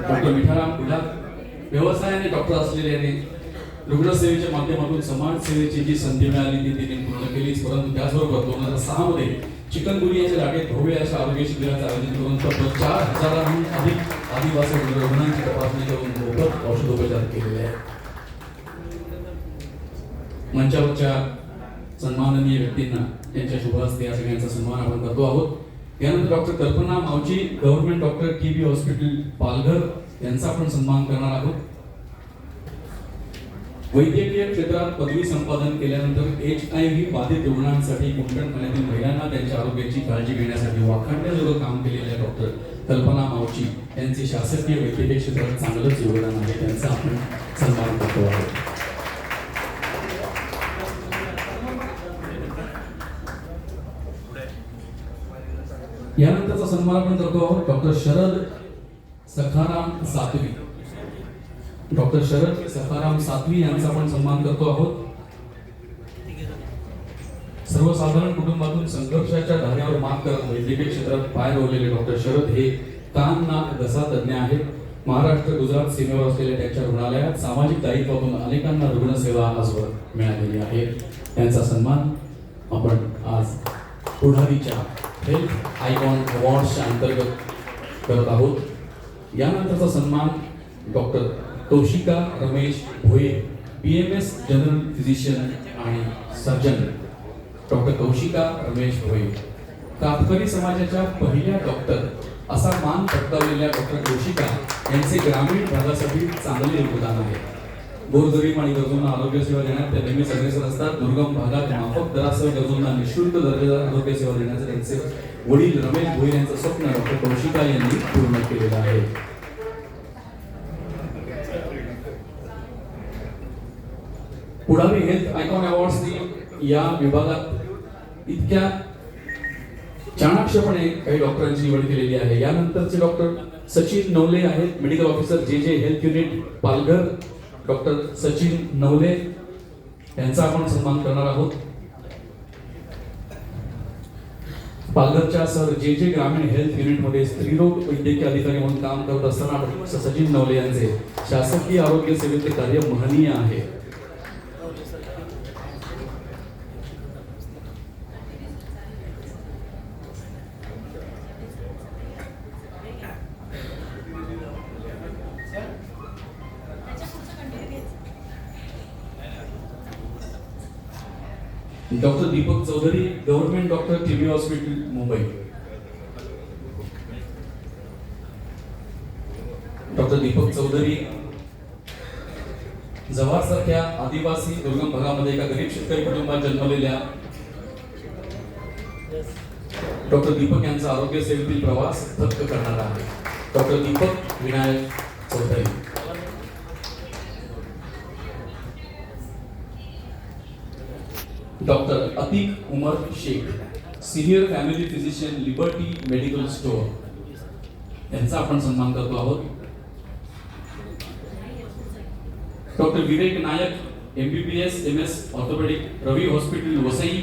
Doctor Mitharam Ulhas व्यवसायाने doctor असलेल्याने रुग्णसेवेच्या माध्यमातून समाजसेवेची जी संधी मिळाली ती तिने पूर्ण केलीच परंतु त्याचबरोबर दोन हजार सहामध्ये चिकनगुनियाच्या जागेत भव्य अशा आरोग्य शिबिराचं आयोजन करून तब्बल चार हजारांहून अधिक आदिवासी रुग्णांची तपासणी करून मोफत औषधोपचार केलेले आहेत. मंचावरच्या सन्माननीय व्यक्तींना त्यांच्या शुभ हस्ते या सगळ्यांचा सन्मान आपण करतो आहोत. यानंतर doctor Kalpana Mavji government doctor T B hospital Palghar यांचा आपण सन्मान करणार आहोत. वैद्यकीय क्षेत्रात पदवी संपादन केल्यानंतर एच आय व्ही बाधित रुग्णांसाठी कुंटणखान्यातील महिलांना त्यांच्या आरोग्याची काळजी घेण्यासाठी वाखाणण्याजोगं काम केलेल्या डॉक्टर कल्पना मावची यांचे शासकीय वैद्यकीय क्षेत्रात चांगलंच योगदान आहे. त्यांचा आपण सन्मान करतो आहोत यानंतरचा सन्मान आपण करतो आहोत डॉक्टर शरद सखाराम सातवी. डॉक्टर शरद सखाराम सातवी यांचा आपण सन्मान करतो आहोत. सर्वसाधारण कुटुंबातून संघर्षाच्या धाऱ्यावर मात करत वैद्यकीय क्षेत्रात पाय रोवलेले डॉक्टर शरद हे कान नाक घसा तज्ज्ञ आहेत. महाराष्ट्र गुजरात सीमेवर असलेल्या त्यांच्या रुग्णालयात सामाजिक दायित्वातून अनेकांना रुग्णसेवा आजवर मिळालेली आहे. त्यांचा सन्मान आपण आज पुढारीच्या हेल्थ आयकॉन अवॉर्ड्सच्या अंतर्गत करत आहोत. यानंतरचा सन्मान doctor Toshika Ramesh Bhoye B M S general physician आणि सर्जन डॉक्टर कौशिका रमेश भोये. कातकरी समाजाच्या पहिल्या डॉक्टर असा मान पटकावलेल्या डॉक्टर कौशिका यांचे ग्रामीण भागासाठी चांगले योगदान आहे. गोरगरीब आणि गरजूंना आरोग्य सेवा देण्यात ते नेहमीच अग्रेसर असतात. दुर्गम भागात माफक दरासह गरजूंना निशुल्क दर्जेदार आरोग्य सेवा देण्याचे त्यांचे वडील रमेश भोईर यांचं स्वप्न डॉक्टर कौशिका यांनी पूर्ण केलेलं आहे. पुढारी हेल्थ आयकॉन अवॉर्ड्सनी या विभागात इतक्या चाणाक्षपणे काही डॉक्टरांची निवड केलेली आहे. यानंतरचे डॉक्टर सचिन नवले आहेत medical officer J J health unit Palghar doctor Sachin Navale यांचा आपण सन्मान करणार आहोत. पालघरच्या सर जे जे ग्रामीण हेल्थ युनिटमध्ये स्त्रीरोग वैद्यकीय अधिकारी म्हणून काम करत असताना सचिन नवले यांचे शासकीय आरोग्य सेवेचे कार्य महनीय आहे. Doctor Deepak Chaudhari government doctor TB hospital Mumbai. Doctor Deepak Chaudhari Jawhar सारख्या आदिवासी दुर्गम भागामध्ये एका गरीब शेतकरी कुटुंबात जन्मलेल्या डॉक्टर दीपक यांचा आरोग्य सेवेतील प्रवास थक्क करणारा आहे. Doctor Deepak Vinayak Chaudhari doctor Atiq Umar Shaikh senior family physician Liberty medical store. यांचा आपण सन्मान करतो आहोत. Doctor Vivek Nayak MBBS M S orthopedic Ravi hospital Vasai